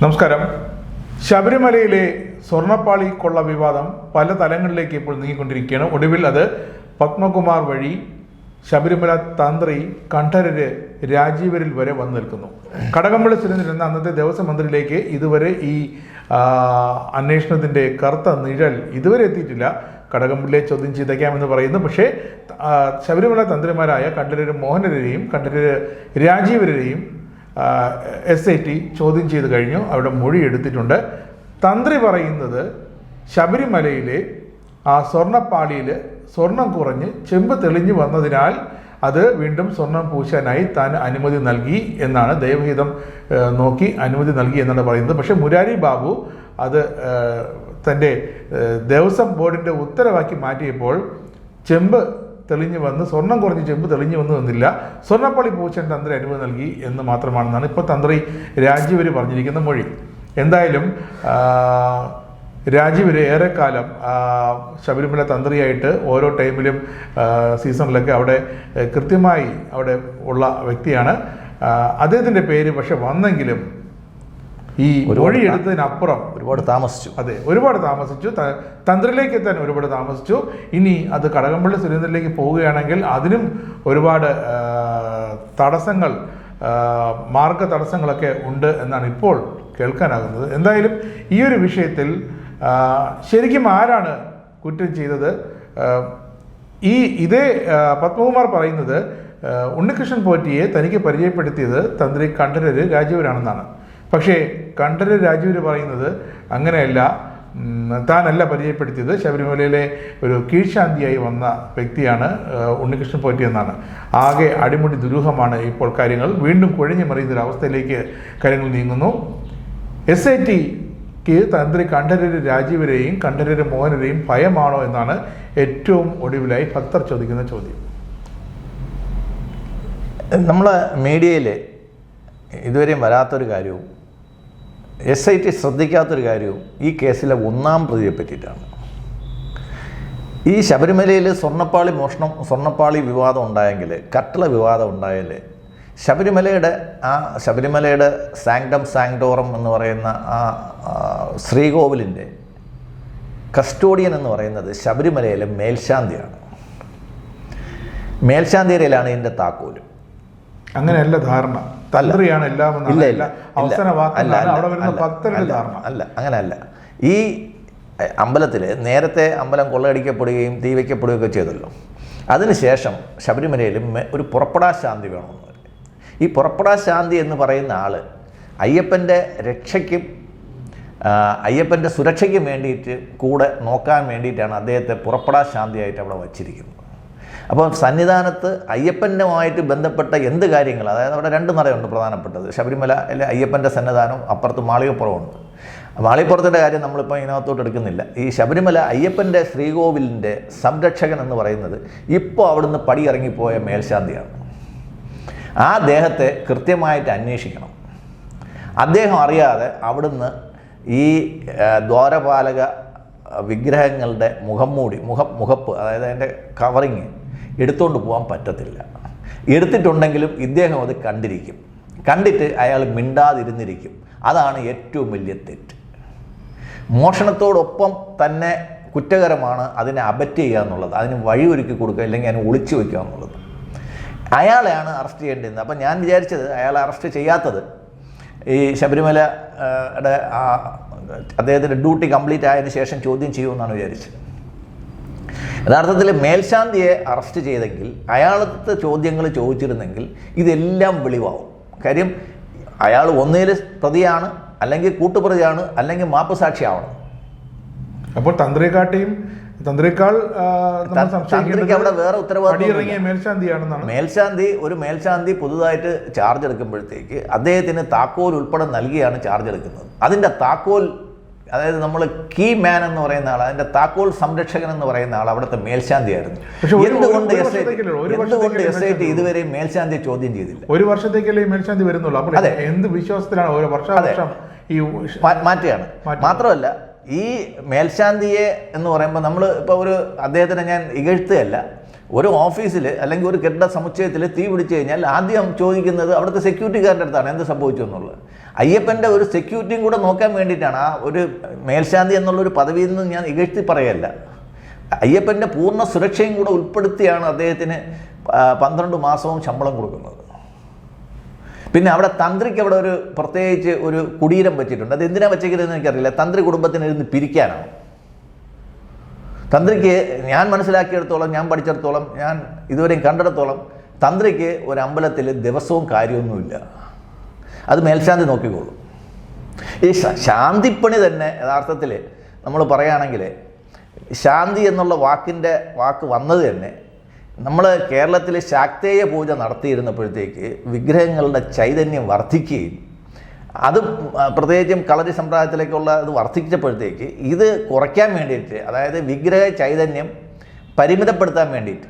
നമസ്കാരം. ശബരിമലയിലെ സ്വർണപ്പാളി കൊള്ള വിവാദം പല തലങ്ങളിലേക്ക് ഇപ്പോൾ നീങ്ങിക്കൊണ്ടിരിക്കുകയാണ്. ഒടുവിൽ അത് പത്മകുമാർ വഴി ശബരിമല തന്ത്രി കണ്ഠരര് രാജീവരിൽ വരെ വന്നു നിൽക്കുന്നു. കടകംപള്ളി സുരേന്ദ്രൻ എന്ന അന്നത്തെ ദേവസ്വം മന്ത്രിയിലേക്ക് ഇതുവരെ ഈ അന്വേഷണത്തിന്റെ കറുത്ത നിഴൽ ഇതുവരെ എത്തിയിട്ടില്ല. കടകംപള്ളിയെ ചോദ്യം ചെയ്തേക്കാമെന്ന് പറയുന്നു. പക്ഷേ ശബരിമല തന്ത്രിമാരായ കണ്ഠരര് മോഹനരെയും കണ്ഠരര് രാജീവരെയും എസ് ഐ ടി ചോദ്യം ചെയ്ത് കഴിഞ്ഞു. അവിടെ മൊഴി എടുത്തിട്ടുണ്ട്. തന്ത്രി പറയുന്നത് ശബരിമലയിലെ ആ സ്വർണപ്പാളിയിൽ സ്വർണം കുറഞ്ഞ് ചെമ്പ് തെളിഞ്ഞു വന്നതിനാൽ അത് വീണ്ടും സ്വർണം പൂശാനായി താൻ അനുമതി നൽകി എന്നാണ് ദൈവഹിതം നോക്കി അനുമതി നൽകി എന്നാണ് പറയുന്നത്. പക്ഷേ മുരാരി ബാബു അത് തന്റെ ദേവസ്വം ബോർഡിന്റെ ഉത്തരവാക്കി മാറ്റിയപ്പോൾ ചെമ്പ് തെളിഞ്ഞു വന്ന് സ്വർണം കുറഞ്ഞ് ചെമ്പ് തെളിഞ്ഞു വന്നു നിന്നില്ല. സ്വർണപ്പള്ളി പൂച്ചൻ തന്ത്രി അനുമതി നൽകി എന്ന് മാത്രമാണെന്നാണ് ഇപ്പോൾ തന്ത്രി രാജീവര് പറഞ്ഞിരിക്കുന്ന മൊഴി. എന്തായാലും രാജീവര് ഏറെക്കാലം ശബരിമല തന്ത്രിയായിട്ട് ഓരോ ടൈമിലും സീസണിലൊക്കെ അവിടെ കൃത്യമായി അവിടെ ഉള്ള വ്യക്തിയാണ്. അദ്ദേഹത്തിന്റെ പേര് പക്ഷെ വന്നെങ്കിലും ഈ മൊഴിയെടുത്തതിനപ്പുറം ഒരുപാട് താമസിച്ചു. അതെ ഒരുപാട് താമസിച്ചു. തന്ത്രിലേക്ക് എത്താൻ ഒരുപാട് താമസിച്ചു. ഇനി അത് കടകംപള്ളി സുരേന്ദ്രനിലേക്ക് പോവുകയാണെങ്കിൽ അതിനും ഒരുപാട് തടസ്സങ്ങൾ മാർഗ തടസ്സങ്ങളൊക്കെ ഉണ്ട് എന്നാണ് ഇപ്പോൾ കേൾക്കാനാകുന്നത്. എന്തായാലും ഈ ഒരു വിഷയത്തിൽ ശരിക്കും ആരാണ് കുറ്റം ചെയ്തത്? ഈ ഇതേ പത്മകുമാർ പറയുന്നത് ഉണ്ണികൃഷ്ണൻ പോറ്റിയെ തനിക്ക് പരിചയപ്പെടുത്തിയത് തന്ത്രി കണ്ഠരര് രാജീവരാണെന്നാണ്. പക്ഷേ കണ്ഠര് രാജീവര് പറയുന്നത് അങ്ങനെയല്ല. താനല്ല പരിചയപ്പെടുത്തിയത്. ശബരിമലയിലെ ഒരു കീഴ്ശാന്തിയായി വന്ന വ്യക്തിയാണ് ഉണ്ണികൃഷ്ണൻ പോറ്റി എന്നാണ്. ആകെ അടിമുടി ദുരൂഹമാണ് ഇപ്പോൾ കാര്യങ്ങൾ. വീണ്ടും കുഴഞ്ഞു മറിയുന്നൊരവസ്ഥയിലേക്ക് കാര്യങ്ങൾ നീങ്ങുന്നു. എസ് ഐ ടിക്ക് തന്ത്രി കണ്ഠരര് രാജീവരെയും കണ്ഠരര് മോഹനരെയും ഭയമാണോ എന്നാണ് ഏറ്റവും ഒടുവിലായി ഭക്തർ ചോദിക്കുന്ന ചോദ്യം. നമ്മളെ മീഡിയയിൽ ഇതുവരെയും വരാത്തൊരു കാര്യവും എസ് ഐ ടി ശ്രദ്ധിക്കാത്തൊരു കാര്യവും ഈ കേസിലെ ഒന്നാം പ്രതിയെ പറ്റിയിട്ടാണ്. ഈ ശബരിമലയിൽ സ്വർണപ്പാളി മോഷണം സ്വർണപ്പാളി വിവാദം ഉണ്ടായെങ്കിൽ കട്ടള വിവാദം ഉണ്ടായാൽ ശബരിമലയുടെ ആ ശബരിമലയുടെ സാങ്ഡം സാങ്ഡോറം എന്ന് പറയുന്ന ആ ശ്രീകോവിലിന്റെ കസ്റ്റോഡിയൻ എന്ന് പറയുന്നത് ശബരിമലയിലെ മേൽശാന്തിയാണ്. മേൽശാന്തിയിലാണ് ഇതിന്റെ താക്കോൽ. അങ്ങനെയല്ല ധാരണ. തന്ത്രിയാണ് എല്ലാം അവിടെ വരുന്ന ഭക്തരുടെ ധാരണ. അല്ല അങ്ങനെയല്ല. ഈ അമ്പലത്തിൽ നേരത്തെ അമ്പലം കൊള്ളയടിക്കപ്പെടുകയും തീ വയ്ക്കപ്പെടുകയൊക്കെ ചെയ്തല്ലോ. അതിനുശേഷം ശബരിമലയിൽ ഒരു പുറപ്പെടാ ശാന്തി വേണമെന്ന്. ഈ പുറപ്പെടാ ശാന്തി എന്ന് പറയുന്ന ആൾ അയ്യപ്പന്റെ രക്ഷയ്ക്കും അയ്യപ്പന്റെ സുരക്ഷയ്ക്കും വേണ്ടിയിട്ട് കൂടെ നോക്കാൻ വേണ്ടിയിട്ടാണ് അദ്ദേഹത്തെ പുറപ്പെടാ ശാന്തിയായിട്ട് അവിടെ വച്ചിരിക്കുന്നത്. അപ്പോൾ സന്നിധാനത്ത് അയ്യപ്പനുമായിട്ട് ബന്ധപ്പെട്ട എന്ത് കാര്യങ്ങൾ? അതായത് അവിടെ രണ്ട് നടയുണ്ട് പ്രധാനപ്പെട്ടത്. ശബരിമല അല്ലെ അയ്യപ്പന്റെ സന്നിധാനം അപ്പുറത്ത് മാളികപ്പുറമുണ്ട് മാളിപ്പുറത്തിന്റെ കാര്യം നമ്മളിപ്പോൾ ഇതിനകത്തോട്ട് എടുക്കുന്നില്ല. ഈ ശബരിമല അയ്യപ്പന്റെ ശ്രീകോവിലിന്റെ സംരക്ഷകൻ എന്ന് പറയുന്നത് ഇപ്പോൾ അവിടുന്ന് പടിയിറങ്ങിപ്പോയ മേൽശാന്തിയാണ്. ആ ദേഹത്തെ കൃത്യമായിട്ട് അന്വേഷിക്കണം. അദ്ദേഹം അറിയാതെ അവിടുന്ന് ഈ ദ്വാരപാലക വിഗ്രഹങ്ങളുടെ മുഖം മൂടി മുഖ മുഖപ്പ് അതായത് അതിന്റെ കവറിങ് എടുത്തുകൊണ്ട് പോകാൻ പറ്റത്തില്ല. എടുത്തിട്ടുണ്ടെങ്കിലും ഇദ്ദേഹം അത് കണ്ടിരിക്കും. കണ്ടിട്ട് അയാൾ മിണ്ടാതിരുന്നിരിക്കും. അതാണ് ഏറ്റവും വലിയ തെറ്റ്. മോഷണത്തോടൊപ്പം തന്നെ കുറ്റകരമാണ് അതിനെ അബറ്റ് ചെയ്യുക എന്നുള്ളത്. അതിന് വഴിയൊരുക്കി കൊടുക്കുക അല്ലെങ്കിൽ അതിനെ ഒളിച്ചു വയ്ക്കുക എന്നുള്ളത്. അയാളെയാണ് അറസ്റ്റ് ചെയ്യേണ്ടത് അപ്പം ഞാൻ വിചാരിച്ചത് അയാളെ അറസ്റ്റ് ചെയ്യാത്തത് ഈ ശബരിമല അദ്ദേഹത്തിന്റെ ഡ്യൂട്ടി കംപ്ലീറ്റ് ആയതിനു ശേഷം ചോദ്യം ചെയ്യുമെന്നാണ് വിചാരിച്ചത്. യഥാർത്ഥത്തിൽ മേൽശാന്തിയെ അറസ്റ്റ് ചെയ്തെങ്കിൽ അയാളത്തെ ചോദ്യങ്ങൾ ചോദിച്ചിരുന്നെങ്കിൽ ഇതെല്ലാം വെളിവാകും കാര്യം അയാൾ ഒന്നിൽ പ്രതിയാണ് അല്ലെങ്കിൽ കൂട്ടുപ്രതിയാണ് അല്ലെങ്കിൽ മാപ്പ് സാക്ഷിയാവണം അപ്പോൾ തന്ത്രിയെക്കാട്ടിയും തന്ത്രിയേക്കാൾ നമ്മൾ ത- സംശയിക്കേണ്ടത് തന്ത്രിക്ക് അവിടെ വേറെ ഉത്തരവാദിത്തം മേൽശാന്തിയാണെന്നാണ്. മേൽശാന്തി ഒരു മേൽശാന്തി പുതുതായിട്ട് ചാർജ് എടുക്കുമ്പോഴത്തേക്ക് അദ്ദേഹത്തിന് താക്കോൽ ഉൾപ്പെടെ നൽകിയാണ് ചാർജ് എടുക്കുന്നത്. അതിന്റെ താക്കോൽ അതായത് നമ്മൾ കീ മാൻ എന്ന് പറയുന്ന ആൾ അതിന്റെ താക്കോൽ സംരക്ഷകൻ എന്ന് പറയുന്ന ആൾ അവിടുത്തെ മേൽശാന്തിയായിരുന്നു. എന്തുകൊണ്ട് എസ് ഐ എന്തുകൊണ്ട് എസ് ഐ ടി ഇതുവരെ മേൽശാന്തി ചോദ്യം ചെയ്തില്ല? ഒരു വർഷത്തേക്കല്ലേ മേൽശാന്തി വരുന്നുള്ളൂ? അപ്പോൾ അതെ. എന്ത് വിശ്വാസത്തിലാണ് ഓരോ വർഷം ഈ മാറ്റുകയാണ്. മാത്രമല്ല ഈ മേൽശാന്തിയെ എന്ന് പറയുമ്പോൾ നമ്മൾ ഇപ്പോൾ ഒരു അദ്ദേഹത്തിനെ ഞാൻ ഇകഴ്ത്തുകയല്ല. ഒരു ഓഫീസിൽ അല്ലെങ്കിൽ ഒരു കെട്ടിട സമുച്ചയത്തിൽ തീ പിടിച്ചു കഴിഞ്ഞാൽ ആദ്യം ചോദിക്കുന്നത് അവിടുത്തെ സെക്യൂരിറ്റിക്കാരുടെ അടുത്താണ്. എന്ത് സംഭവിച്ചു എന്നുള്ളത്? അയ്യപ്പന്റെ ഒരു സെക്യൂരിറ്റിയും കൂടെ നോക്കാൻ വേണ്ടിയിട്ടാണ് ആ ഒരു മേൽശാന്തി എന്നുള്ളൊരു പദവിയിൽ നിന്ന് ഞാൻ ഇകഴ്ത്തി പറയല്ല. അയ്യപ്പന്റെ പൂർണ സുരക്ഷയും കൂടെ ഉൾപ്പെടുത്തിയാണ് അദ്ദേഹത്തിന് പന്ത്രണ്ട് മാസവും ശമ്പളം കൊടുക്കുന്നത്. പിന്നെ അവിടെ തന്ത്രിക്ക് അവിടെ ഒരു പ്രത്യേകിച്ച് ഒരു കുടീരം വെച്ചിട്ടുണ്ട്. അത് എന്തിനാ വെച്ചേക്കുന്നതെന്ന് എനിക്കറിയില്ല. തന്ത്രി കുടുംബത്തിന് ഇരുന്ന് പിരിക്കാനാണ്. തന്ത്രിക്ക് ഞാൻ മനസ്സിലാക്കിയെടുത്തോളം ഞാൻ പഠിച്ചിടത്തോളം ഞാൻ ഇതുവരെയും കണ്ടിടത്തോളം തന്ത്രിക്ക് ഒരു അമ്പലത്തിൽ ദിവസവും കാര്യമൊന്നുമില്ല. അത് മേൽശാന്തി നോക്കിക്കോളൂ. ഈ ശാന്തിപ്പണി തന്നെ യഥാർത്ഥത്തിൽ നമ്മൾ പറയുകയാണെങ്കിൽ ശാന്തി എന്നുള്ള വാക്കിന്റെ വാക്ക് വന്നത് തന്നെ നമ്മൾ കേരളത്തിൽ ശാക്തേയ പൂജ നടത്തിയിരുന്നപ്പോഴത്തേക്ക് വിഗ്രഹങ്ങളുടെ ചൈതന്യം വർദ്ധിക്കുകയും അത് പ്രത്യേകിച്ചും കളരി സമ്പ്രദായത്തിലേക്കുള്ള ഇത് വർദ്ധിച്ചപ്പോഴത്തേക്ക് ഇത് കുറയ്ക്കാൻ വേണ്ടിയിട്ട് അതായത് വിഗ്രഹ ചൈതന്യം പരിമിതപ്പെടുത്താൻ വേണ്ടിയിട്ട്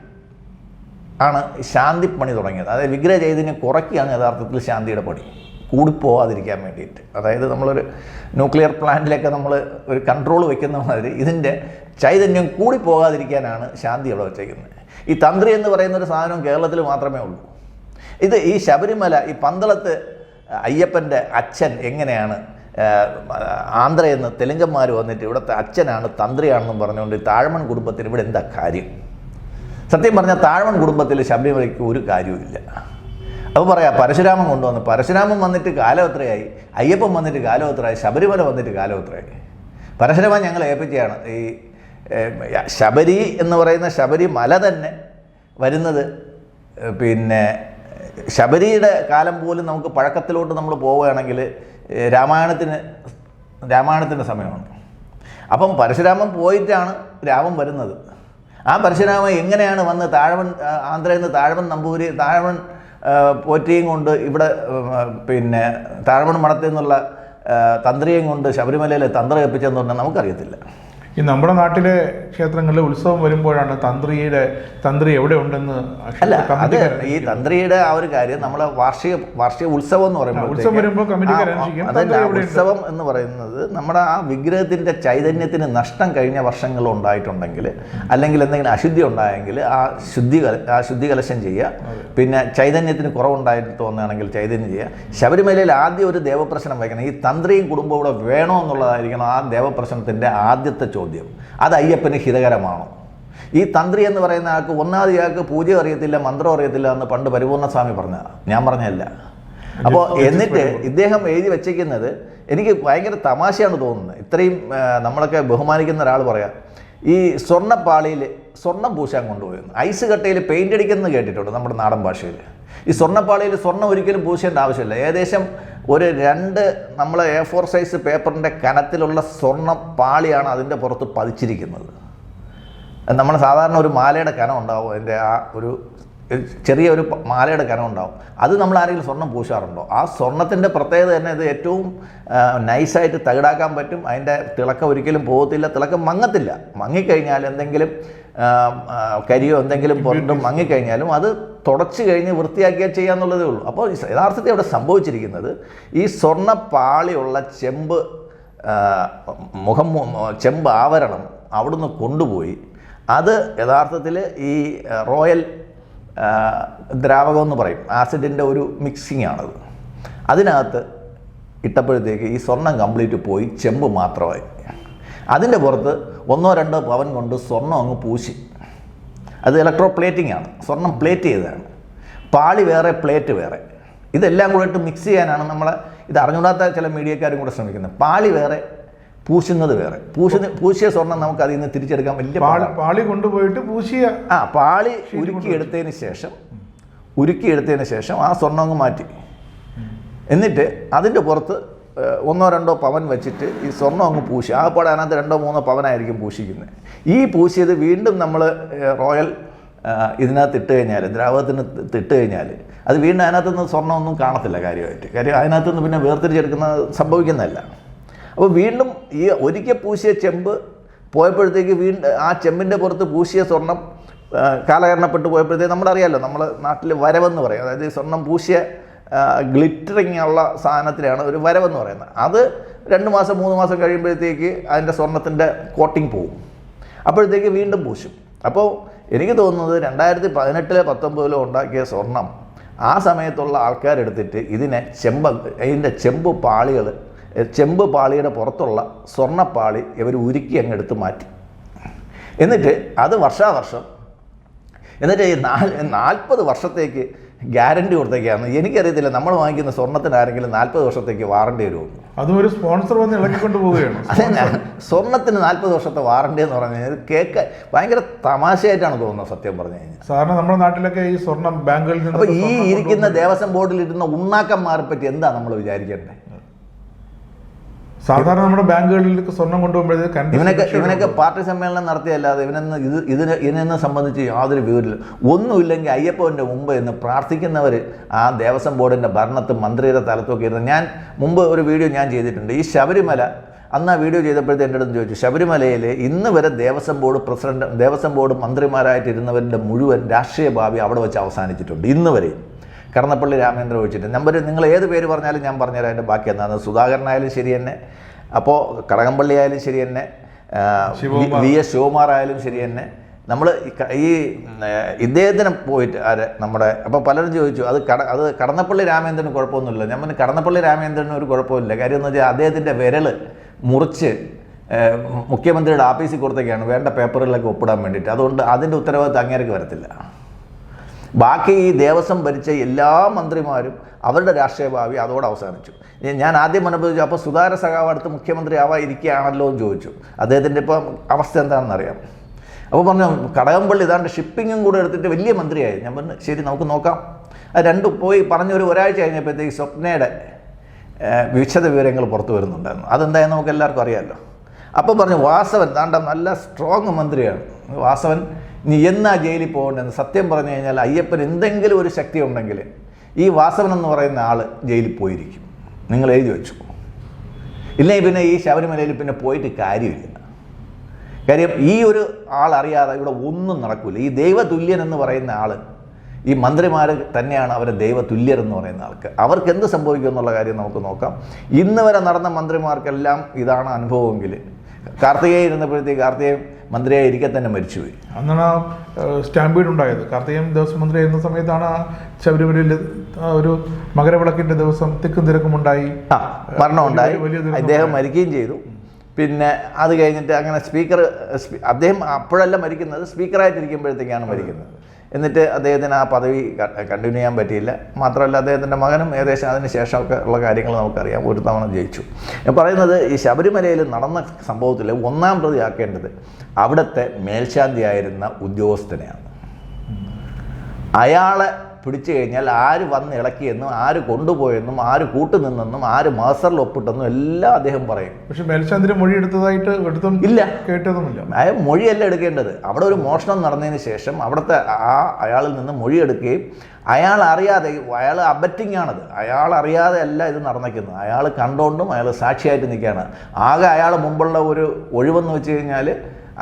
ആണ് ശാന്തി പണി തുടങ്ങിയത്. അതായത് വിഗ്രഹ ചൈതന്യം കുറയ്ക്കുകയാണ് യഥാർത്ഥത്തിൽ ശാന്തിയുടെ പണി കൂടിപ്പോവാതിരിക്കാൻ വേണ്ടിയിട്ട്. അതായത് നമ്മളൊരു ന്യൂക്ലിയർ പ്ലാന്റിലൊക്കെ നമ്മൾ ഒരു കൺട്രോൾ വെക്കുന്ന മാതിരി ഇതിന്റെ ചൈതന്യം കൂടിപ്പോകാതിരിക്കാനാണ് ശാന്തി അവിടെ വെച്ചേക്കുന്നത്. ഈ തന്ത്രി എന്ന് പറയുന്ന ഒരു സാധനം കേരളത്തിൽ മാത്രമേ ഉള്ളൂ. ഇത് ഈ ശബരിമല ഈ പന്തളത്ത് അയ്യപ്പന്റെ അച്ഛൻ എങ്ങനെയാണ് ആന്ധ്രയെന്ന് തെലുങ്കന്മാർ വന്നിട്ട് ഇവിടുത്തെ അച്ഛനാണ് തന്ത്രിയാണെന്നും പറഞ്ഞുകൊണ്ട് താഴ്മൺ കുടുംബത്തിന് ഇവിടെ എന്താ കാര്യം? സത്യം പറഞ്ഞാൽ താഴ്മൺ കുടുംബത്തിൽ ശബരിമലയ്ക്ക് ഒരു കാര്യവുമില്ല. അപ്പോൾ പറയാം പരശുരാമൻ കൊണ്ടുവന്നു. പരശുരാമൻ വന്നിട്ട് കാലോത്രയായി. അയ്യപ്പൻ വന്നിട്ട് കാലോത്രയായി. ശബരിമല വന്നിട്ട് കാലോത്രയായി. പരശുരാമൻ ഞങ്ങൾ ഏൽപ്പിച്ചതാണ്. ഈ ശബരി എന്ന് പറയുന്ന ശബരിമല തന്നെ വരുന്നത്. പിന്നെ ശബരിയുടെ കാലം പോലും നമുക്ക് പഴക്കത്തിലോട്ട് നമ്മൾ പോവുകയാണെങ്കിൽ രാമായണത്തിന് രാമായണത്തിന്റെ സമയമാണ്. അപ്പം പരശുരാമൻ പോയിട്ടാണ് രാമൻ വരുന്നത്. ആ പരശുരാമൻ എങ്ങനെയാണ് വന്ന് താഴവൻ ആന്ധ്രയിൽ നിന്ന് താഴവൻ നമ്പൂരി താഴവൻ പോറ്റിയും കൊണ്ട് ഇവിടെ പിന്നെ താഴ്മൺ മണത്തിൽ നിന്നുള്ള തന്ത്രിയും കൊണ്ട് ശബരിമലയിലെ തന്ത്രം ഏൽപ്പിച്ചെന്ന് പറഞ്ഞാൽ നമുക്കറിയത്തില്ല. ഈ നമ്മുടെ നാട്ടിലെ ക്ഷേത്രങ്ങളിൽ ഉത്സവം വരുമ്പോഴാണ് തന്ത്രിയുടെ തന്ത്രി എവിടെ ഉണ്ടെന്ന് അല്ല അത് ഈ തന്ത്രിയുടെ ആ ഒരു കാര്യം നമ്മളെ വാർഷിക വാർഷിക ഉത്സവം എന്ന് പറയുമ്പോൾ ഉത്സവം വരുമ്പോൾ അതല്ല? ഉത്സവം എന്ന് പറയുന്നത് നമ്മുടെ ആ വിഗ്രഹത്തിന്റെ ചൈതന്യത്തിന് നഷ്ടം കഴിഞ്ഞ വർഷങ്ങൾ ഉണ്ടായിട്ടുണ്ടെങ്കിൽ അല്ലെങ്കിൽ എന്തെങ്കിലും അശുദ്ധി ഉണ്ടായെങ്കിൽ ആ ശുദ്ധി ആ ശുദ്ധി കലശം ചെയ്യുക. പിന്നെ ചൈതന്യത്തിന് കുറവുണ്ടായിട്ട് തോന്നുകയാണെങ്കിൽ ചൈതന്യം ചെയ്യുക. ശബരിമലയിൽ ആദ്യം ഒരു ദേവപ്രശ്നം വയ്ക്കണം. ഈ തന്ത്രിയും കുടുംബവും കൂടെ വേണോ എന്നുള്ളതായിരിക്കണം ആ ദേവപ്രശ്നത്തിന്റെ ആദ്യത്തെ ചോദ്യം. അത് അയ്യപ്പന് ഹിതകരമാണോ? ഈ തന്ത്രി എന്ന് പറയുന്ന ആൾക്ക് ഒന്നാമത് ഇയാൾക്ക് പൂജ അറിയത്തില്ല മന്ത്രം അറിയത്തില്ല എന്ന് പണ്ട് പരിപൂർണസ്വാമി പറഞ്ഞതാണ്. ഞാൻ പറഞ്ഞല്ല അപ്പോൾ എന്നിട്ട് ഇദ്ദേഹം എഴുതി വെച്ചിരിക്കുന്നത് എനിക്ക് ഭയങ്കര തമാശയാണ് തോന്നുന്നത്. ഇത്രയും നമ്മളൊക്കെ ബഹുമാനിക്കുന്ന ഒരാൾ പറയാം ഈ സ്വർണപ്പാളിയിൽ സ്വർണം പൂശാൻ കൊണ്ടുപോയിരുന്നു ഐസ് കട്ടയിൽ പെയിന്റ് അടിക്കുന്നത് കേട്ടിട്ടുണ്ട് നമ്മുടെ നാടൻ ഭാഷയിൽ? ഈ സ്വർണപ്പാളിയിൽ സ്വർണം ഒരിക്കലും പൂശേണ്ട ആവശ്യമില്ല. ഏകദേശം ഒരു രണ്ട് നമ്മൾ എ ഫോർ സൈസ് പേപ്പറിന്റെ കനത്തിലുള്ള സ്വർണ പാളിയാണ് അതിന്റെ പുറത്ത് പതിച്ചിരിക്കുന്നത്. നമ്മൾ സാധാരണ ഒരു മാലയുടെ കനം ഉണ്ടാവും. അതിന്റെ ആ ഒരു ചെറിയ ഒരു മാലയുടെ കനം ഉണ്ടാവും. അത് നമ്മൾ ആരെങ്കിലും സ്വർണം പൂശാറുണ്ടോ? ആ സ്വർണത്തിന്റെ പ്രത്യേകത തന്നെ ഇത് ഏറ്റവും നൈസായിട്ട് തകിടാക്കാൻ പറ്റും. അതിന്റെ തിളക്കം ഒരിക്കലും പോകത്തില്ല. തിളക്കം മങ്ങത്തില്ല. മങ്ങിക്കഴിഞ്ഞാൽ എന്തെങ്കിലും കരിയോ എന്തെങ്കിലും പുറത്തും മങ്ങിക്കഴിഞ്ഞാലും അത് തുടച്ചു കഴിഞ്ഞ് വൃത്തിയാക്കിയാൽ ചെയ്യാന്നുള്ളതേ ഉള്ളൂ. അപ്പോൾ യഥാർത്ഥത്തിൽ അവിടെ സംഭവിച്ചിരിക്കുന്നത് ഈ സ്വർണ പാളിയുള്ള ചെമ്പ് മുഖം ചെമ്പ് ആവരണം അവിടുന്ന് കൊണ്ടുപോയി. അത് യഥാർത്ഥത്തിൽ ഈ റോയൽ ദ്രാവകം എന്ന് പറയും. ആസിഡിന്റെ ഒരു മിക്സിംഗ് ആണത് അതിനകത്ത് ഇട്ടപ്പോഴത്തേക്ക് ഈ സ്വർണം കംപ്ലീറ്റ് പോയി ചെമ്പ് മാത്രമായി. അതിന്റെ പുറത്ത് ഒന്നോ രണ്ടോ പവൻ കൊണ്ട് സ്വർണം അങ്ങ് പൂശി. അത് ഇലക്ട്രോ പ്ലേറ്റിംഗ് ആണ്. സ്വർണം പ്ലേറ്റ് ചെയ്തതാണ്. പാളി വേറെ പ്ലേറ്റ് വേറെ. ഇതെല്ലാം കൂടെ ഇട്ട് മിക്സ് ചെയ്യാനാണ് നമ്മൾ ഇത് അറിഞ്ഞൂടാത്ത ചില മീഡിയക്കാരും കൂടെ ശ്രമിക്കുന്നത്. പാളി വേറെ പൂശുന്നത് വേറെ. പൂശുന്ന പൂശിയ സ്വർണം നമുക്ക് അതിൽ നിന്ന് തിരിച്ചെടുക്കാൻ വലിയ പാളി കൊണ്ടുപോയിട്ട് പൂശിയ. ആ പാളി ഉരുക്കി ഉരുക്കിയെടുത്തതിന് ശേഷം ഉരുക്കി ഉരുക്കിയെടുത്തതിന് ശേഷം ആ സ്വർണം അങ്ങ് മാറ്റി. എന്നിട്ട് അതിന്റെ പുറത്ത് ഒന്നോ രണ്ടോ പവൻ വെച്ചിട്ട് ഈ സ്വർണം അങ്ങ് പൂശി. ആ പാടെ അതിനകത്ത് രണ്ടോ മൂന്നോ പവനായിരിക്കും പൂശിക്കുന്നത്. ഈ പൂശിയത് വീണ്ടും നമ്മൾ റോയൽ ഇതിനകത്ത് ഇട്ട് കഴിഞ്ഞാൽ ദ്രാവകത്തിന് ഇട്ട് കഴിഞ്ഞാൽ അത് വീണ്ടും അതിനകത്ത് നിന്ന് സ്വർണമൊന്നും കാണത്തില്ല കാര്യമായിട്ട്. കാര്യം അതിനകത്ത് നിന്ന് പിന്നെ വേർതിരിച്ചെടുക്കുന്ന സംഭവിക്കുന്നതല്ല. അപ്പോൾ വീണ്ടും ഈ ഒരിക്കൽ പൂശിയ ചെമ്പ് പോയപ്പോഴത്തേക്ക് വീണ്ടും ആ ചെമ്പിന്റെ പുറത്ത് പൂശിയ സ്വർണം കാലഹരണപ്പെട്ട് പോയപ്പോഴത്തേക്ക് നമ്മളറിയാമല്ലോ നമ്മൾ നാട്ടിൽ വരവെന്ന് പറയും. അതായത് സ്വർണം പൂശിയ ഗ്ലിറ്ററിങ് ഉള്ള സാധനത്തിലാണ് ഒരു വരവെന്ന് പറയുന്നത്. അത് രണ്ട് മാസം മൂന്ന് മാസം കഴിയുമ്പോഴത്തേക്ക് അതിന്റെ സ്വർണത്തിന്റെ കോട്ടിങ് പോവും. അപ്പോഴത്തേക്ക് വീണ്ടും പൂശും. അപ്പോൾ എനിക്ക് തോന്നുന്നത് രണ്ടായിരത്തി പതിനെട്ടിലെ പത്തൊമ്പതിലോ ഉണ്ടാക്കിയ സ്വർണം ആ സമയത്തുള്ള ആൾക്കാരെടുത്തിട്ട് ഇതിനെ ചെമ്പ ഇതിന്റെ ചെമ്പ് പാളികൾ ചെമ്പ് പാളിയുടെ പുറത്തുള്ള സ്വർണപ്പാളി ഇവർ ഉരുക്കി അങ്ങ് എടുത്ത് മാറ്റി. എന്നിട്ട് അത് വർഷാവർഷം എന്നിട്ട് ഈ നാല് നാൽപ്പത് വർഷത്തേക്ക് ഗ്യാരണ്ടി കൊടുത്തേക്കാണ് എനിക്കറിയത്തില്ല നമ്മൾ വാങ്ങിക്കുന്ന സ്വർണത്തിന് ആരെങ്കിലും നാൽപ്പത് വർഷത്തേക്ക് വാറണ്ടി വരുമോ? അതും ഒരു സ്പോൺസർ വന്ന് ഇളക്കിക്കൊണ്ട് പോവുകയാണ് അതന്നെ. സ്വർണത്തിന് നാൽപ്പത് വർഷത്തെ വാറണ്ടി എന്ന് പറഞ്ഞു കഴിഞ്ഞാൽ കേക്ക് ഭയങ്കര തമാശയായിട്ടാണ് തോന്നുന്നത് സത്യം പറഞ്ഞു കഴിഞ്ഞാൽ. സാറിന് നമ്മുടെ നാട്ടിലൊക്കെ ഈ സ്വർണം ബാങ്കുകളിൽ നിന്ന് അപ്പോൾ ഈ ഇരിക്കുന്ന ദേവസ്വം ബോർഡിൽ ഇരുന്ന ഉണ്ണാക്കന്മാരെ പറ്റി എന്താ നമ്മൾ വിചാരിക്കേണ്ടത്? സാധാരണ നമ്മുടെ ബാങ്കുകളിലേക്ക് സ്വർണം കൊണ്ടുപോകുമ്പോഴേ ഇവനൊക്കെ ഇവനൊക്കെ പാർട്ടി സമ്മേളനം നടത്തിയല്ലാതെ ഇവനെന്ന് ഇത് ഇതിന് ഇതിനെന്നെ സംബന്ധിച്ച് യാതൊരു വിവരമില്ല. ഒന്നുമില്ലെങ്കിൽ അയ്യപ്പന്റെ മുമ്പ് എന്ന് പ്രാർത്ഥിക്കുന്നവർ ആ ദേവസ്വം ബോർഡിന്റെ ഭരണത്തും മന്ത്രിയുടെ തലത്തൊക്കെ ഇരുന്ന് ഞാൻ മുമ്പ് ഒരു വീഡിയോ ഞാൻ ചെയ്തിട്ടുണ്ട്. ഈ ശബരിമല അന്ന് ആ വീഡിയോ ചെയ്തപ്പോഴത്തെ എന്റെ അടുത്ത് ചോദിച്ചു ശബരിമലയിൽ ഇന്ന് വരെ Devaswom board president Devaswom board മന്ത്രിമാരായിട്ടിരുന്നവരുടെ മുഴുവൻ രാഷ്ട്രീയ ഭാവി അവിടെ വെച്ച് അവസാനിച്ചിട്ടുണ്ട്. ഇന്ന് വരെയും കടന്നപ്പള്ളി രാമേന്ദ്രൻ ഒഴിച്ചിട്ട്. നമ്പർ നിങ്ങൾ ഏത് പേര് പറഞ്ഞാലും ഞാൻ പറഞ്ഞുതരാം അതിന്റെ ബാക്കി എന്താണ് സുധാകരനായാലും ശരി തന്നെ. അപ്പോൾ കടകംപള്ളി ആയാലും ശരി തന്നെ. വി എസ് ശിവകുമാർ ആയാലും ശരി തന്നെ. നമ്മൾ ഈ ഇദ്ദേഹത്തിന് പോയിട്ട് ആര് നമ്മുടെ അപ്പോൾ പലരും ചോദിച്ചു അത് കട അത് കടന്നപ്പള്ളി രാമേന്ദ്രന് കുഴപ്പമൊന്നുമില്ല. ഞാൻ പറഞ്ഞു കടന്നപ്പള്ളി രാമേന്ദ്രന് ഒരു കുഴപ്പമില്ല. കാര്യം എന്ന് വെച്ചാൽ അദ്ദേഹത്തിന്റെ വിരൽ മുറിച്ച് മുഖ്യമന്ത്രിയുടെ ആഫീസിൽ കൊടുത്തേക്കാണ് വേണ്ട പേപ്പറുകളിലൊക്കെ ഒപ്പിടാൻ വേണ്ടിയിട്ട്. അതുകൊണ്ട് അതിന്റെ ഉത്തരവാദിത്വം അങ്ങേർക്ക് വരത്തില്ല. ബാക്കി ഈ ദേവസ്വം ഭരിച്ച എല്ലാ മന്ത്രിമാരും അവരുടെ രാഷ്ട്രീയ ഭാവി അതോടെ അവസാനിച്ചു. ഞാൻ- ആദ്യം അനുഭവിച്ചു അപ്പോൾ സുധാര സഖാവ് അടുത്ത് മുഖ്യമന്ത്രി ആവാ ഇരിക്കുകയാണല്ലോ? എന്ന് ചോദിച്ചു. അദ്ദേഹത്തിന്റെ ഇപ്പം അവസ്ഥ എന്താണെന്നറിയാം. അപ്പോൾ പറഞ്ഞു കടകംപള്ളി ഇതാണ്ട് ഷിപ്പിങ്ങും കൂടെ എടുത്തിട്ട് വലിയ മന്ത്രിയായി. ഞാൻ പറഞ്ഞു ശരി നമുക്ക് നോക്കാം. അത് രണ്ടും പോയി പറഞ്ഞൊരു ഒരാഴ്ച കഴിഞ്ഞപ്പോഴത്തേക്ക് സ്വപ്നയുടെ വിശദ വിവരങ്ങൾ പുറത്തു വരുന്നുണ്ടായിരുന്നു. അതെന്തായാലും നമുക്ക് എല്ലാവർക്കും അറിയാമല്ലോ. അപ്പോൾ പറഞ്ഞു വാസവൻ താണ്ട നല്ല സ്ട്രോങ് മന്ത്രിയാണ്. വാസവൻ നീ എന്നാ ജയിലിൽ പോകേണ്ടതെന്ന് സത്യം പറഞ്ഞു കഴിഞ്ഞാൽ അയ്യപ്പൻ എന്തെങ്കിലും ഒരു ശക്തി ഉണ്ടെങ്കിൽ ഈ വാസവൻ എന്ന് പറയുന്ന ആൾ ജയിലിൽ പോയിരിക്കും. നിങ്ങൾ എഴുതി വെച്ചു. ഇല്ലെങ്കിൽ പിന്നെ ഈ ശബരിമലയിൽ പിന്നെ പോയിട്ട് കാര്യമില്ല. കാര്യം ഈ ഒരു ആളറിയാതെ ഇവിടെ ഒന്നും നടക്കില്ല ഈ ദൈവതുല്യൻ എന്ന് പറയുന്ന ആൾ ഈ മന്ത്രിമാർ തന്നെയാണ് അവരെ ദൈവതുല്യർ എന്ന് പറയുന്ന ആൾക്ക്. അവർക്ക് എന്ത് സംഭവിക്കും എന്നുള്ള കാര്യം നമുക്ക് നോക്കാം. ഇന്ന് വരെ നടന്ന മന്ത്രിമാർക്കെല്ലാം ഇതാണ് അനുഭവമെങ്കിൽ കാർത്തികേയ ഇരുന്നപ്പോഴത്തേക്ക് കാർത്തികേയൻ മന്ത്രിയായി ഇരിക്കെ തന്നെ മരിച്ചുപോയി. അന്നാണ് ആ സ്റ്റാമ്പീഡ് ഉണ്ടായത്. കാർത്തികേയൻ ദേവസ്വം മന്ത്രി ആയിരുന്ന സമയത്താണ് ആ ശബരിമലയിൽ ഒരു മകരവിളക്കിന്റെ ദിവസം തിക്കും തിരക്കും ഉണ്ടായി ആ മരണമുണ്ടായി. അദ്ദേഹം മരിക്കുകയും ചെയ്തു. പിന്നെ അത് കഴിഞ്ഞിട്ട് അങ്ങനെ സ്പീക്കർ അദ്ദേഹം അപ്പോഴല്ല മരിക്കുന്നത്. സ്പീക്കറായിട്ടിരിക്കുമ്പോഴത്തേക്കാണ് മരിക്കുന്നത്. എന്നിട്ട് അദ്ദേഹത്തിന് ആ പദവി കണ്ടിന്യൂ ചെയ്യാൻ പറ്റിയില്ല. മാത്രമല്ല അദ്ദേഹത്തിന്റെ മകനും ഏകദേശം അതിന് ശേഷമൊക്കെ ഉള്ള കാര്യങ്ങൾ നമുക്കറിയാം. ഒരു തവണ ജയിച്ചു. ഞാൻ പറയുന്നത് ഈ ശബരിമലയിൽ നടന്ന സംഭവത്തിൽ ഒന്നാം പ്രതി ആക്കേണ്ടത് അവിടുത്തെ മേൽശാന്തിയായിരുന്ന ഉദ്യോഗസ്ഥനെയാണ്. അയാളെ പിടിച്ചു കഴിഞ്ഞാൽ ആര് വന്ന് ഇളക്കിയെന്നും ആര് കൊണ്ടുപോയെന്നും ആര് കൂട്ടുനിന്നെന്നും ആര് മാസ്റ്ററിൽ ഒപ്പിട്ടെന്നും എല്ലാം അദ്ദേഹം പറയും. പക്ഷെ മേൽശാന്തിന് മൊഴി എടുത്തതായിട്ട് എടുത്തും ഇല്ല. കേട്ടതുമില്ല അയാൾ മൊഴിയല്ല എടുക്കേണ്ടത്. അവിടെ ഒരു മോഷണം നടന്നതിന് ശേഷം അവിടുത്തെ ആ അയാളിൽ നിന്ന് മൊഴി എടുക്കുകയും അയാൾ അറിയാതെ അയാൾ അബറ്റിംഗ് ആണത് അയാൾ അറിയാതെ അല്ല ഇത് നടന്നിരിക്കുന്നത് അയാൾ കണ്ടോണ്ടും അയാൾ സാക്ഷിയായിട്ട് നിൽക്കുകയാണ്. ആകെ അയാൾ മുമ്പുള്ള ഒരു ഒഴിവെന്ന് വെച്ച് കഴിഞ്ഞാൽ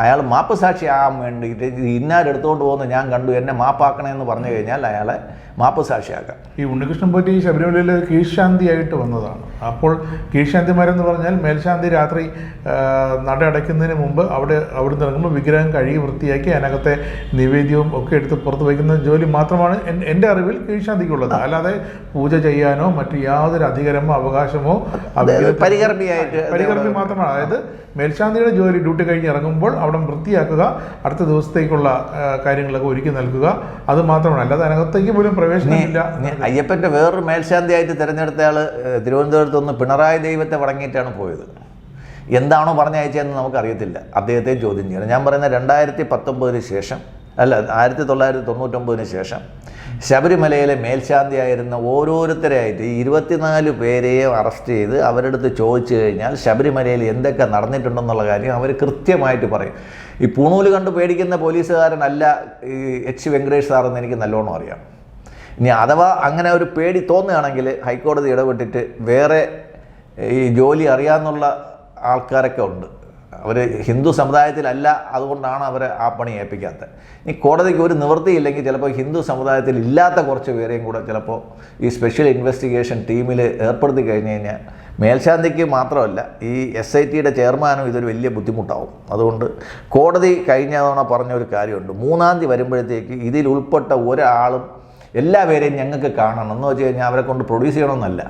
അയാൾ മാപ്പ് സാക്ഷിയാകാൻ വേണ്ടിയിട്ട് ഇന്നാരെടുത്തുകൊണ്ട് പോകുന്ന ഞാൻ കണ്ടു എന്നെ മാപ്പാക്കണേ എന്ന് പറഞ്ഞു കഴിഞ്ഞാൽ അയാളെ മാപ്പ് സാക്ഷിയാക്കാം. ഈ ഉണ്ണികൃഷ്ണൻ പോറ്റി ശബരിമലയിൽ കീഴ്ശാന്തിയായിട്ട് വന്നതാണ്. അപ്പോൾ കീഴ്ശാന്തിമാരെന്ന് പറഞ്ഞാൽ മേൽശാന്തി രാത്രി നട അടയ്ക്കുന്നതിന് മുമ്പ് അവിടെ അവിടെ ഇറങ്ങുമ്പോൾ വിഗ്രഹം കഴുകി വൃത്തിയാക്കി അതിനകത്തെ നിവേദ്യവും ഒക്കെ എടുത്ത് പുറത്ത് വയ്ക്കുന്ന ജോലി മാത്രമാണ് എന്റെ അറിവിൽ കീഴ്ശാന്തിക്കുള്ളത്. അല്ലാതെ പൂജ ചെയ്യാനോ മറ്റു യാതൊരു അധികാരമോ അവകാശമോ പരികർമ്മിയായിട്ട് പരികർമ്മി മാത്രമാണ്. അതായത് മേൽശാന്തിയുടെ ജോലി ഡ്യൂട്ടി കഴിഞ്ഞ് ഇറങ്ങുമ്പോൾ അവിടെ വൃത്തിയാക്കുക അടുത്ത ദിവസത്തേക്കുള്ള കാര്യങ്ങളൊക്കെ ഒരുക്കി നൽകുക. അത് മാത്രമാണ്. അല്ലാതെ അതിനകത്തേക്ക് പോലും പ്രവേശനമില്ല അയ്യപ്പന്റെ വേറൊരു മേൽശാന്തിയായിട്ട് തിരഞ്ഞെടുത്ത ആൾ തിരുവനന്തപുരത്ത് നിന്ന് പിണറായി ദൈവത്തെ വടങ്ങിയിട്ടാണ് പോയത്. എന്താണോ പറഞ്ഞയച്ചതെന്ന് നമുക്കറിയത്തില്ല. അദ്ദേഹത്തെ ചോദ്യം ചെയ്യണം. ഞാൻ പറയുന്ന രണ്ടായിരത്തി പത്തൊമ്പതിന് ശേഷം അല്ല ആയിരത്തി തൊള്ളായിരത്തി തൊണ്ണൂറ്റൊമ്പതിന് ശേഷം ശബരിമലയിലെ മേൽശാന്തിയായിരുന്ന ഓരോരുത്തരെയായിട്ട് ഇരുപത്തിനാല് പേരെയും അറസ്റ്റ് ചെയ്ത് അവരുടെ അടുത്ത് ചോദിച്ചു കഴിഞ്ഞാൽ ശബരിമലയിൽ എന്തൊക്കെ നടന്നിട്ടുണ്ടെന്നുള്ള കാര്യം അവർ കൃത്യമായിട്ട് പറയും. ഈ പൂണൂൽ കണ്ട് പേടിക്കുന്ന പോലീസുകാരനല്ല ഈ എച്ച് വെങ്കടേഷ് സാറെന്ന് എനിക്ക് നല്ലോണം അറിയാം. ഇനി അഥവാ അങ്ങനെ ഒരു പേടി തോന്നുകയാണെങ്കിൽ ഹൈക്കോടതി ഇടപെട്ടിട്ട് വേറെ ഈ ജോലി അറിയാമെന്നുള്ള ആൾക്കാരൊക്കെ ഉണ്ട്. അവർ ഹിന്ദു സമുദായത്തിലല്ല അതുകൊണ്ടാണ് അവരെ ആ പണി ഏൽപ്പിക്കാത്തത്. ഇനി കോടതിക്ക് ഒരു നിവൃത്തിയില്ലെങ്കിൽ ചിലപ്പോൾ ഹിന്ദു സമുദായത്തിൽ ഇല്ലാത്ത കുറച്ച് പേരെയും കൂടെ ചിലപ്പോൾ ഈ സ്പെഷ്യൽ ഇൻവെസ്റ്റിഗേഷൻ ടീമിൽ ഏർപ്പെടുത്തി കഴിഞ്ഞ് കഴിഞ്ഞാൽ മേൽശാന്തിക്ക് മാത്രമല്ല ഈ എസ് ഐ ടിയുടെ ചെയർമാനും ഇതൊരു വലിയ ബുദ്ധിമുട്ടാവും. അതുകൊണ്ട് കോടതി കഴിഞ്ഞ തവണ പറഞ്ഞ ഒരു കാര്യമുണ്ട്. മൂന്നാം തീയതി വരുമ്പോഴത്തേക്ക് ഇതിൽ ഉൾപ്പെട്ട ഒരാളും എല്ലാ പേരെയും ഞങ്ങൾക്ക് കാണണം. എന്ന് വെച്ച് കഴിഞ്ഞാൽ അവരെ കൊണ്ട് പ്രൊഡ്യൂസ് ചെയ്യണമെന്നല്ല.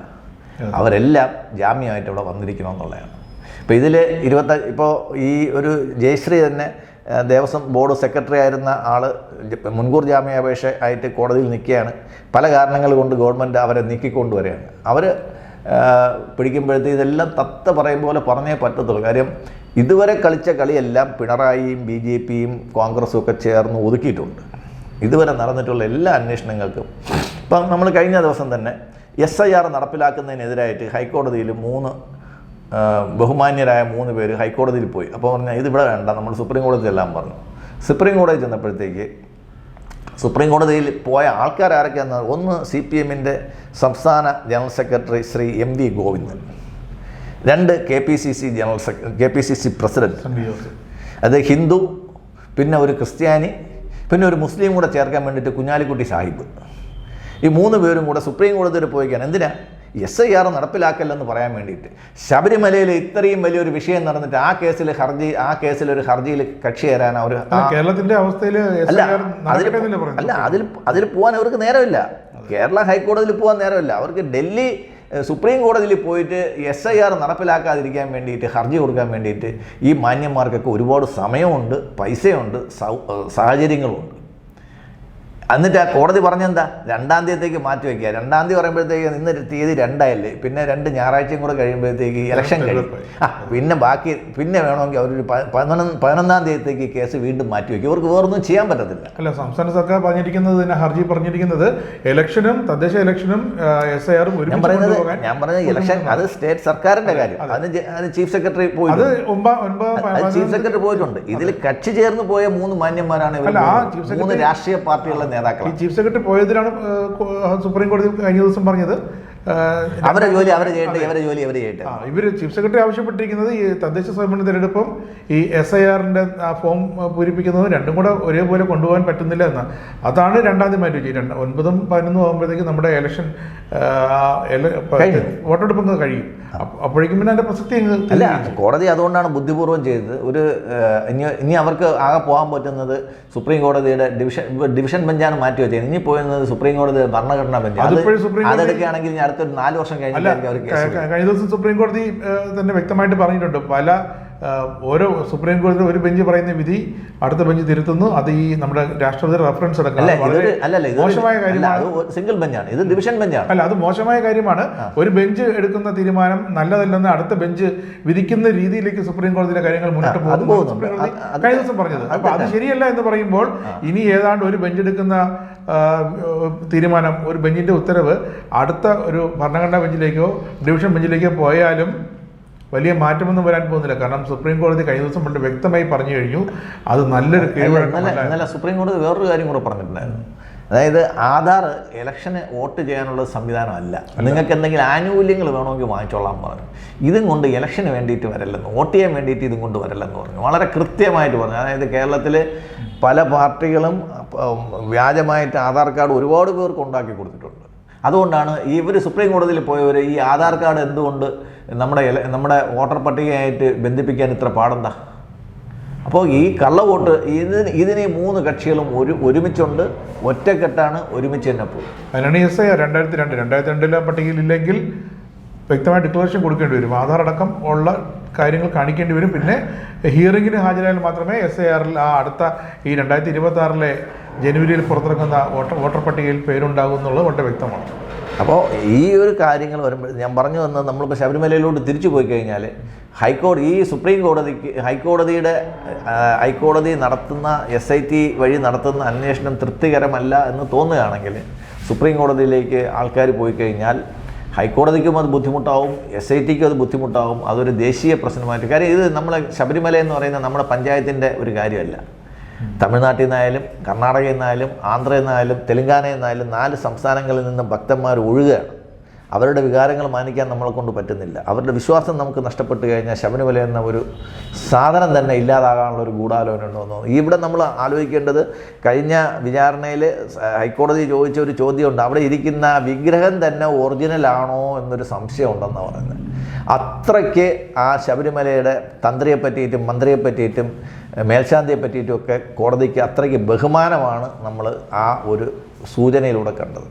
അവരെല്ലാം ജാമ്യമായിട്ട് ഇവിടെ വന്നിരിക്കണമെന്നുള്ളതാണ്. ഇപ്പോൾ ഇതിൽ ഇരുപത്ത ഇപ്പോൾ ഈ ഒരു ജയശ്രീ തന്നെ ദേവസ്വം ബോർഡ് സെക്രട്ടറി ആയിരുന്ന ആൾ മുൻകൂർ ജാമ്യാപേക്ഷ ആയിട്ട് കോടതിയിൽ നിൽക്കുകയാണ്. പല കാരണങ്ങൾ കൊണ്ട് ഗവൺമെന്റ് അവരെ നീക്കിക്കൊണ്ടുവരികയാണ്. അവർ പിടിക്കുമ്പോഴത്തേക്ക് ഇതെല്ലാം തത്ത പറയും പോലെ പറഞ്ഞേ പറ്റത്തുള്ളൂ. കാര്യം ഇതുവരെ കളിച്ച കളിയെല്ലാം പിണറായിയും ബി ജെ പിയും കോൺഗ്രസും ഒക്കെ ചേർന്ന് ഒതുക്കിയിട്ടുണ്ട്. ഇതുവരെ നടന്നിട്ടുള്ള എല്ലാ അന്വേഷണങ്ങൾക്കും. ഇപ്പം നമ്മൾ കഴിഞ്ഞ ദിവസം തന്നെ എസ് ഐ ആർ നടപ്പിലാക്കുന്നതിനെതിരായിട്ട് ഹൈക്കോടതിയിൽ മൂന്ന് ബഹുമാന്യരായ മൂന്ന് പേര് ഹൈക്കോടതിയിൽ പോയി. അപ്പോൾ പറഞ്ഞാൽ ഇവിടെ വേണ്ട നമ്മൾ സുപ്രീം കോടതി എല്ലാം പറഞ്ഞു. സുപ്രീം കോടതി ചെന്നപ്പോഴത്തേക്ക് സുപ്രീം കോടതിയിൽ പോയ ആൾക്കാർ ആരൊക്കെയാണെന്ന് ഒന്ന് സി പി എമ്മിന്റെ സംസ്ഥാന general secretary Shri M V Govindan. രണ്ട് K P C C general secretary K P C C president. അത് ഹിന്ദു പിന്നെ ഒരു ക്രിസ്ത്യാനി പിന്നെ ഒരു മുസ്ലിം കൂടെ ചേർക്കാൻ വേണ്ടിയിട്ട് കുഞ്ഞാലിക്കുട്ടി സാഹിബ്. ഈ മൂന്ന് പേരും കൂടെ സുപ്രീം കോടതിയിൽ പോയിക്കാണ്. എന്തിനാ? എസ് ഐ ആർ നടപ്പിലാക്കല്ലെന്ന് പറയാൻ വേണ്ടിയിട്ട്. ശബരിമലയിൽ ഇത്രയും വലിയൊരു വിഷയം നടന്നിട്ട് ആ കേസിൽ ഹർജി ആ കേസിൽ ഒരു ഹർജിയിൽ കക്ഷി ചേരാൻ അവർ കേരളത്തിന്റെ അവസ്ഥയിൽ അല്ല അതിൽ അല്ല അതിൽ അതിൽ പോകാൻ അവർക്ക് നേരമില്ല. കേരള ഹൈക്കോടതിയിൽ പോകാൻ നേരമില്ല. അവർക്ക് ഡൽഹി സുപ്രീം കോടതിയിൽ പോയിട്ട് എസ് ഐ ആർ നടപ്പിലാക്കാതിരിക്കാൻ വേണ്ടിയിട്ട് ഹർജി കൊടുക്കാൻ വേണ്ടിയിട്ട് ഈ മാന്യന്മാർക്കൊക്കെ ഒരുപാട് സമയമുണ്ട് പൈസയുണ്ട് സാഹചര്യങ്ങളുമുണ്ട് എന്നിട്ട് ആ കോടതി പറഞ്ഞെന്താ? രണ്ടാം തീയതിക്ക് മാറ്റി വെക്കുക. രണ്ടാം തീയതി പറയുമ്പോഴത്തേക്ക് ഇന്ന് തീയതി രണ്ടായല്ലേ? പിന്നെ രണ്ട് ഞായറാഴ്ചയും കൂടെ കഴിയുമ്പോഴത്തേക്ക് ഇലക്ഷൻ കഴിയും. ആ പിന്നെ ബാക്കി പിന്നെ വേണമെങ്കിൽ അവരൊരു പതിനൊന്ന് പതിനൊന്നാം തീയതിക്ക് കേസ് വീണ്ടും മാറ്റി വയ്ക്കും ഇവർക്ക് വേറൊന്നും ചെയ്യാൻ പറ്റത്തില്ല. അല്ല സംസ്ഥാന സർക്കാർ പറഞ്ഞിരിക്കുന്നത് തന്നെ ഹർജി പറഞ്ഞിരിക്കുന്നത് ഇലക്ഷനും തദ്ദേശ ഇലക്ഷനും എസ് ഐ ആറും ഞാൻ പറയുന്നത് ഞാൻ പറഞ്ഞത് ഇലക്ഷൻ അത് സ്റ്റേറ്റ് സർക്കാരിന്റെ കാര്യം. അതിന് അതിന് ചീഫ് സെക്രട്ടറി അത് ഒമ്പ- ചീഫ് സെക്രട്ടറി പോയിട്ടുണ്ട്. ഇതിൽ കക്ഷി ചേർന്ന് പോയ മൂന്ന് മാന്യന്മാരാണ് മൂന്ന്. രാഷ്ട്രീയ പാർട്ടികളുടെ നേതാക്കളാണ്. ചീഫ് സെക്രട്ടറി പോയതിനാണ് സുപ്രീം കോടതി കഴിഞ്ഞ ദിവസം പറഞ്ഞത്. അവരെ ജോലി അവരെ ചെയ്യട്ടെ ഇവരെ ജോലി അവരെ ചെയ്യട്ടെ. ഇവർ ചീഫ് സെക്രട്ടറി ആവശ്യപ്പെട്ടിരിക്കുന്നത് ഈ തദ്ദേശ സ്വയംഭരണ തിരഞ്ഞെടുപ്പും ഈ എസ് ഐ ആറിന്റെ ആ ഫോം പൂരിപ്പിക്കുന്നതും രണ്ടും കൂടെ ഒരേപോലെ കൊണ്ടുപോകാൻ പറ്റുന്നില്ല എന്ന്. അതാണ് രണ്ടാം തീയതി മാറ്റി വെച്ചത്. രണ്ട് ഒൻപതും പതിനൊന്നും ആകുമ്പോഴത്തേക്ക് നമ്മുടെ ഇലക്ഷൻ. വോട്ടെടുപ്പ് കഴിയും. അപ്പോഴേക്കും പിന്നെ അതിന്റെ പ്രസക്തി അല്ല കോടതി അതുകൊണ്ടാണ് ബുദ്ധിപൂർവം ചെയ്തത്. ഒരു ഇനി ഇനി അവർക്ക് ആകെ പോകാൻ പറ്റുന്നത് സുപ്രീം കോടതിയുടെ ഡിവിഷൻ ഡിവിഷൻ ബെഞ്ചാണ് മാറ്റി വെച്ചത്. ഇനി പോയിരുന്നത് സുപ്രീം കോടതി ഭരണഘടനാ ബെഞ്ച്. അതെടുക്കുകയാണെങ്കിൽ ഇനി അടുത്തൊരു നാല് വർഷം കഴിഞ്ഞ കഴിഞ്ഞ ദിവസം സുപ്രീം കോടതി തന്നെ വ്യക്തമായിട്ട് പറഞ്ഞിട്ടുണ്ട്. പല ഓരോ സുപ്രീം കോടതി ഒരു ബെഞ്ച് പറയുന്ന വിധി അടുത്ത ബെഞ്ച് തിരുത്തുന്നു. അത് ഈ നമ്മുടെ രാഷ്ട്രപതി റെഫറൻസ് മോശമായ കാര്യമാണ്. സിംഗിൾ ബെഞ്ചാണ് ഇത് ഡിവിഷൻ ബെഞ്ചാണ് അല്ല അത് മോശമായ കാര്യമാണ്. ഒരു ബെഞ്ച് എടുക്കുന്ന തീരുമാനം നല്ലതല്ലെന്ന് അടുത്ത ബെഞ്ച് വിധിക്കുന്ന രീതിയിലേക്ക് സുപ്രീം കോടതിയിലെ കാര്യങ്ങൾ മുന്നോട്ട് പോകുന്നു. സുപ്രീം കോടതി കഴിഞ്ഞ ദിവസം പറഞ്ഞത്. അപ്പൊ അത് ശരിയല്ല എന്ന് പറയുമ്പോൾ ഇനി ഏതാണ്ട് ഒരു ബെഞ്ച് എടുക്കുന്ന തീരുമാനം ഒരു ബെഞ്ചിന്റെ ഉത്തരവ് അടുത്ത ഒരു ഭരണഘടനാ ബെഞ്ചിലേക്കോ ഡിവിഷൻ ബെഞ്ചിലേക്കോ പോയാലും വലിയ മാറ്റമൊന്നും വരാൻ പോകുന്നില്ല. കാരണം സുപ്രീം കോടതി കഴിഞ്ഞ ദിവസം പണ്ട് വ്യക്തമായി പറഞ്ഞു കഴിഞ്ഞു. അത് നല്ലൊരു കീഴ്വഴക്കമല്ല സുപ്രീം കോടതി വേറൊരു കാര്യം കൂടെ പറഞ്ഞിട്ടുണ്ടായിരുന്നു. അതായത് ആധാർ ഇലക്ഷന് വോട്ട് ചെയ്യാനുള്ള സംവിധാനമല്ല. നിങ്ങൾക്ക് എന്തെങ്കിലും ആനുകൂല്യങ്ങൾ വേണമെങ്കിൽ വാങ്ങിച്ചോളാൻ പറഞ്ഞു. ഇതും കൊണ്ട് ഇലക്ഷന് വേണ്ടിയിട്ട് വരല്ലെന്ന് വോട്ട് ചെയ്യാൻ വേണ്ടിയിട്ട് ഇതും കൊണ്ട് വരല്ലെന്ന് പറഞ്ഞു. വളരെ കൃത്യമായിട്ട് പറഞ്ഞു. അതായത് കേരളത്തിൽ പല പാർട്ടികളും വ്യാജമായിട്ട് ആധാർ കാർഡ് ഒരുപാട് പേർക്ക് ഉണ്ടാക്കി കൊടുത്തിട്ടുണ്ട്. അതുകൊണ്ടാണ് ഇവർ സുപ്രീം കോടതിയിൽ പോയവർ ഈ ആധാർ കാർഡ് എന്തുകൊണ്ട് നമ്മുടെ നമ്മുടെ വോട്ടർ പട്ടികയായിട്ട് ബന്ധിപ്പിക്കാൻ ഇത്ര പാടെന്താ? അപ്പോൾ ഈ കള്ളവോട്ട് ഇതിന് ഇതിന് മൂന്ന് കക്ഷികളും ഒരു ഒരുമിച്ചുണ്ട്. ഒറ്റക്കെട്ടാണ് ഒരുമിച്ച് തന്നെ പോകും അതിനാണ് എസ് ഐ രണ്ടായിരത്തി രണ്ട് രണ്ടായിരത്തി രണ്ടിലെ പട്ടികയിൽ ഇല്ലെങ്കിൽ വ്യക്തമായ ഡിക്ലറേഷൻ കൊടുക്കേണ്ടി വരും. ആധാർ അടക്കം ഉള്ള കാര്യങ്ങൾ കാണിക്കേണ്ടി വരും. പിന്നെ ഹിയറിംഗിന് ഹാജരായാൽ മാത്രമേ എസ് ഐ ആറിൽ ആ അടുത്ത ഈ രണ്ടായിരത്തി ഇരുപത്തി ആറിലെ ജനുവരിയിൽ പുറത്തിറങ്ങുന്ന വോട്ടർ വോട്ടർ പട്ടികയിൽ പേരുണ്ടാകും എന്നുള്ളത് വളരെ വ്യക്തമാണ്. അപ്പോൾ ഈ ഒരു കാര്യങ്ങൾ വരുമ്പോൾ ഞാൻ പറഞ്ഞു വന്നത് നമ്മളിപ്പോൾ ശബരിമലയിലോട്ട് തിരിച്ചു പോയി കഴിഞ്ഞാൽ ഹൈക്കോടതി ഈ സുപ്രീം കോടതിക്ക് ഹൈക്കോടതിയുടെ ഹൈക്കോടതി നടത്തുന്ന എസ് ഐ ടി വഴി നടത്തുന്ന അന്വേഷണം തൃപ്തികരമല്ല എന്ന് തോന്നുകയാണെങ്കിൽ സുപ്രീം കോടതിയിലേക്ക് ആൾക്കാർ പോയി കഴിഞ്ഞാൽ ഹൈക്കോടതിക്കും അത് ബുദ്ധിമുട്ടാവും എസ് ഐ ടിക്കും അത് ബുദ്ധിമുട്ടാവും. അതൊരു ദേശീയ പ്രശ്നമായിട്ട്. കാര്യം ഇത് നമ്മളെ ശബരിമല എന്ന് പറയുന്ന നമ്മുടെ പഞ്ചായത്തിന്റെ ഒരു കാര്യമല്ല. തമിഴ്നാട്ടിൽ നിന്നായാലും കർണാടകയിൽ നിന്നായാലും ആന്ധ്രയിൽ നിന്നായാലും തെലുങ്കാനയിൽ നിന്നായാലും നാല് സംസ്ഥാനങ്ങളിൽ നിന്നും ഭക്തന്മാർ ഒഴുകുകയാണ്. അവരുടെ വികാരങ്ങൾ മാനിക്കാൻ നമ്മളെ കൊണ്ട് പറ്റുന്നില്ല. അവരുടെ വിശ്വാസം നമുക്ക് നഷ്ടപ്പെട്ട് കഴിഞ്ഞാൽ ശബരിമല എന്ന ഒരു സാധനം തന്നെ ഇല്ലാതാകാനുള്ള ഒരു ഗൂഢാലോചന ഉണ്ടോ എന്ന് തോന്നുന്നു ഇവിടെ നമ്മൾ ആലോചിക്കേണ്ടത് കഴിഞ്ഞ വിചാരണയിൽ ഹൈക്കോടതി ചോദിച്ച ഒരു ചോദ്യമുണ്ട്. അവിടെ ഇരിക്കുന്ന വിഗ്രഹം തന്നെ ഒറിജിനലാണോ എന്നൊരു സംശയം ഉണ്ടെന്നാണ് പറയുന്നത്. അത്രയ്ക്ക് ആ ശബരിമലയുടെ തന്ത്രിയെ പറ്റിയിട്ടും മന്ത്രിയെ പറ്റിയിട്ടും മേൽശാന്തിയെ പറ്റിയിട്ടുമൊക്കെ കോടതിക്ക് അത്രയ്ക്ക് ബഹുമാനമാണ് നമ്മൾ ആ ഒരു സൂചനയിലൂടെ കണ്ടത്.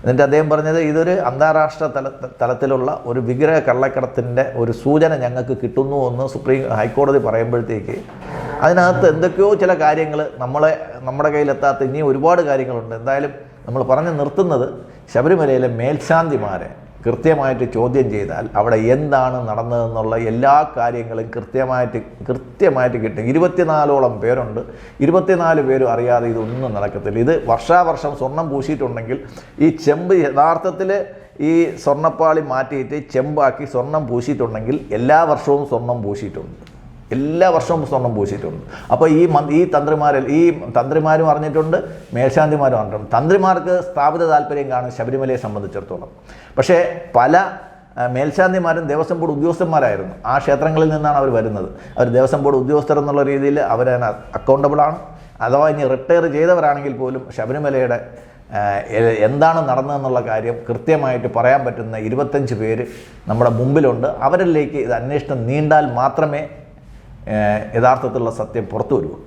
എന്നിട്ട് അദ്ദേഹം പറഞ്ഞത് ഇതൊരു അന്താരാഷ്ട്ര തല തലത്തിലുള്ള ഒരു വിഗ്രഹ കള്ളക്കടത്തിന്റെ ഒരു സൂചന ഞങ്ങൾക്ക് കിട്ടുന്നു എന്ന് സുപ്രീം ഹൈക്കോടതി പറയുമ്പോഴത്തേക്ക് അതിനകത്ത് എന്തൊക്കെയോ ചില കാര്യങ്ങൾ നമ്മളെ നമ്മുടെ കയ്യിലെത്താത്ത ഇനിയും ഒരുപാട് കാര്യങ്ങളുണ്ട്. എന്തായാലും നമ്മൾ പറഞ്ഞു നിർത്തുന്നത് ശബരിമലയിലെ മേൽശാന്തിമാരെ കൃത്യമായിട്ട് ചോദ്യം ചെയ്താൽ അവിടെ എന്താണ് നടന്നതെന്നുള്ള എല്ലാ കാര്യങ്ങളും കൃത്യമായിട്ട് കൃത്യമായിട്ട് കിട്ടും. ഇരുപത്തിനാലോളം പേരുണ്ട്. ഇരുപത്തിനാല് പേരും അറിയാതെ ഇതൊന്നും നടക്കത്തില്ല. ഇത് വർഷാവർഷം സ്വർണം പൂശിയിട്ടുണ്ടെങ്കിൽ ഈ ചെമ്പ് യഥാർത്ഥത്തിൽ ഈ സ്വർണപ്പാളി മാറ്റിയിട്ട് ചെമ്പാക്കി സ്വർണം പൂശിയിട്ടുണ്ടെങ്കിൽ എല്ലാ വർഷവും സ്വർണം പൂശിയിട്ടുണ്ട്. എല്ലാ വർഷവും സ്വർണം പൂശിയിട്ടുണ്ട്. അപ്പോൾ ഈ ഈ തന്ത്രിമാരിൽ ഈ തന്ത്രിമാരും അറിഞ്ഞിട്ടുണ്ട് മേൽശാന്തിമാരും അറിഞ്ഞിട്ടുണ്ട്. തന്ത്രിമാർക്ക് സ്ഥാപിത താല്പര്യം കാണും ശബരിമലയെ സംബന്ധിച്ചിടത്തോളം. പക്ഷേ പല മേൽശാന്തിമാരും ദേവസ്വം ബോർഡ് ഉദ്യോഗസ്ഥന്മാരായിരുന്നു. ആ ക്ഷേത്രങ്ങളിൽ നിന്നാണ് അവർ വരുന്നത്. അവർ ദേവസ്വം ബോർഡ് ഉദ്യോഗസ്ഥർ എന്നുള്ള രീതിയിൽ അവർ അക്കൗണ്ടബിളാണ് അഥവാ ഇനി റിട്ടയർ ചെയ്തവരാണെങ്കിൽ പോലും ശബരിമലയുടെ എന്താണ് നടന്നതെന്നുള്ള കാര്യം കൃത്യമായിട്ട് പറയാൻ പറ്റുന്ന ഇരുപത്തഞ്ച് പേര് നമ്മുടെ മുമ്പിലുണ്ട്. അവരിലേക്ക് ഇത് അന്വേഷണം നീണ്ടാൽ മാത്രമേ യഥാർത്ഥത്തിലുള്ള സത്യം പുറത്തു വരുള്ളൂ